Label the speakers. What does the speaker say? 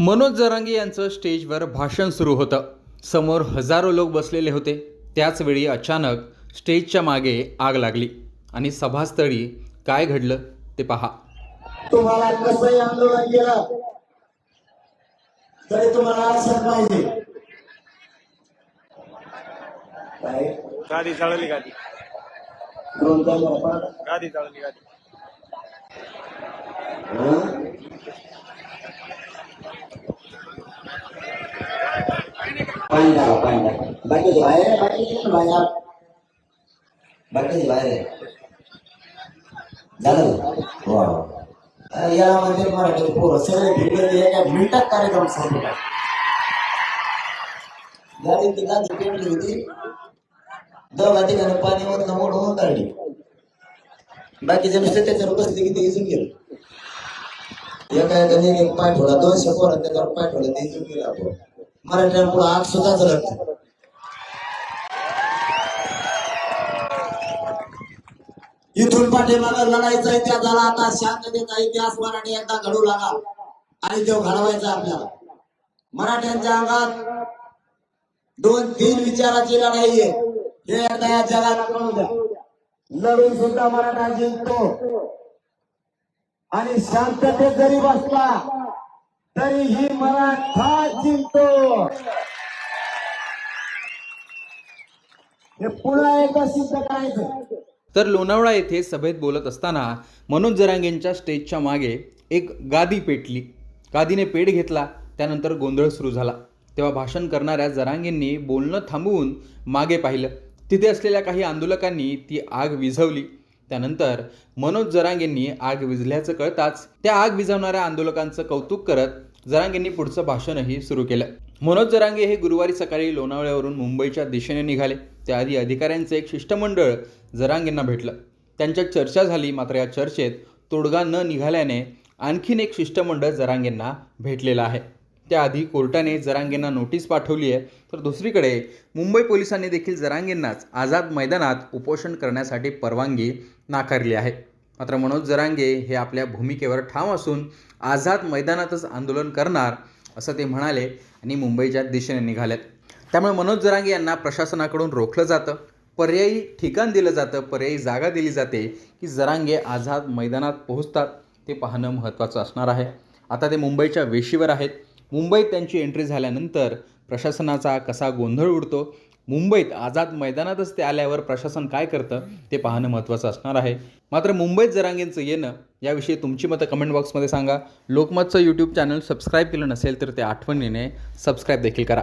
Speaker 1: मनोज जरांगे यांचं स्टेजवर भाषण सुरू होतं. समोर हजारो लोक बसलेले होते. त्याचवेळी अचानक स्टेजच्या मागे आग लागली. आणि सभास्थळी काय घडलं ते पहा.
Speaker 2: तुम्हाला कसंही आंदोलन केलं तरी तुम्हाला आरक्षण पाहिजे
Speaker 3: गादी जळली गादी. गादी जळली गादी.
Speaker 2: पाणी टाका पाणी टाका बाकीचे बाहेर आहे बाकीचे बाहेर आहे. बाकीचे बाहेर आहे झालं का? वा अरे याला मराठी पोरं सगळे भिडले एका मिनिटात कार्यक्रम संपला गाडी ती गाडी पेटली होती दोघा ठिकाणी पाणी वरनं मोठं होऊन काढली बाकीचे नुसते त्याच्यावर बसले की ते इजून गेलं एका एकाने एक दोनशे पोरं त्याच्यावर पाय ठेवला ते इजून गेला आपण मराठ्या पुढे आग सुद्धा जळत. नाही. इथून पाठीमागं लढायचा इतिहास झाला. आता शांततेचा इतिहास मराठी एकदा घडू लागा आणि तो घडवायचा आपल्याला. मराठ्यांच्या अंगात दोन तीन विचाराची लढाई आहे. हे एकदा या जगाला कळू द्या. लढून सुद्धा मराठा जिंकतो. आणि शांततेत जरी बसला तरीही मराठा जिंकतो. हे पुन्हा एकदा सिद्ध करायचं
Speaker 1: तर लोणावळा येथे सभेत बोलत असताना मनोज जरांगेंच्या स्टेजच्या मागे एक गादी पेटली. गादीने पेट घेतला त्यानंतर गोंधळ सुरू झाला. तेव्हा भाषण करणाऱ्या जरांगेंनी बोलणं थांबवून मागे पाहिलं. तिथे असलेल्या काही आंदोलकांनी ती आग विझवली. त्यानंतर मनोज जरांगेंनी आग विझल्याचं कळताच त्या आग विझवणाऱ्या आंदोलकांचं कौतुक करत जरांगेंनी पुढचं भाषणही सुरू केलं. मनोज जरांगे हे गुरुवारी सकाळी लोणावळ्यावरून मुंबईच्या दिशेने निघाले. त्याआधी अधिकाऱ्यांचं एक शिष्टमंडळ जरांगेंना भेटलं. त्यांच्यात चर्चा झाली मात्र या चर्चेत तोडगा न निघाल्याने आणखीन एक शिष्टमंडळ जरांगेंना भेटलेलं आहे. त्याआधी कोर्टाने जरांगेंना नोटीस पाठवली आहे. तर दुसरीकडे मुंबई पोलिसांनी देखील जरांगेंनाच आझाद मैदानात उपोषण करण्यासाठी परवानगी नाकारली आहे. मात्र मनोज जरांगे हे आपल्या भूमिकेवर ठाम असून आझाद मैदानातच आंदोलन करणार असं ते म्हणाले आणि मुंबईच्या दिशेने निघालेत. त्यामुळे मनोज जरांगे यांना प्रशासनाकडून रोखलं जातं. पर्यायी ठिकाण दिलं जातं पर्यायी जागा दिली जाते की जरांगे आझाद मैदानात पोहोचतात. ते पाहणं महत्त्वाचं असणार आहे. आता ते मुंबईच्या वेशीवर आहेत. मुंबईत त्यांची एंट्री झाल्यानंतर प्रशासनाचा कसा गोंधळ उडतो? मुंबईत आझाद मैदानातच ते आल्यावर प्रशासन काय करतं? ते पाहणं महत्त्वाचं असणार आहे. मात्र मुंबईत जरांगेंचं येणं याविषयी तुमची मतं कमेंट बॉक्समध्ये सांगा. लोकमतचं यूट्यूब चॅनल सबस्क्राईब केलं नसेल तर ते आठवणीने सबस्क्राईब देखील करा.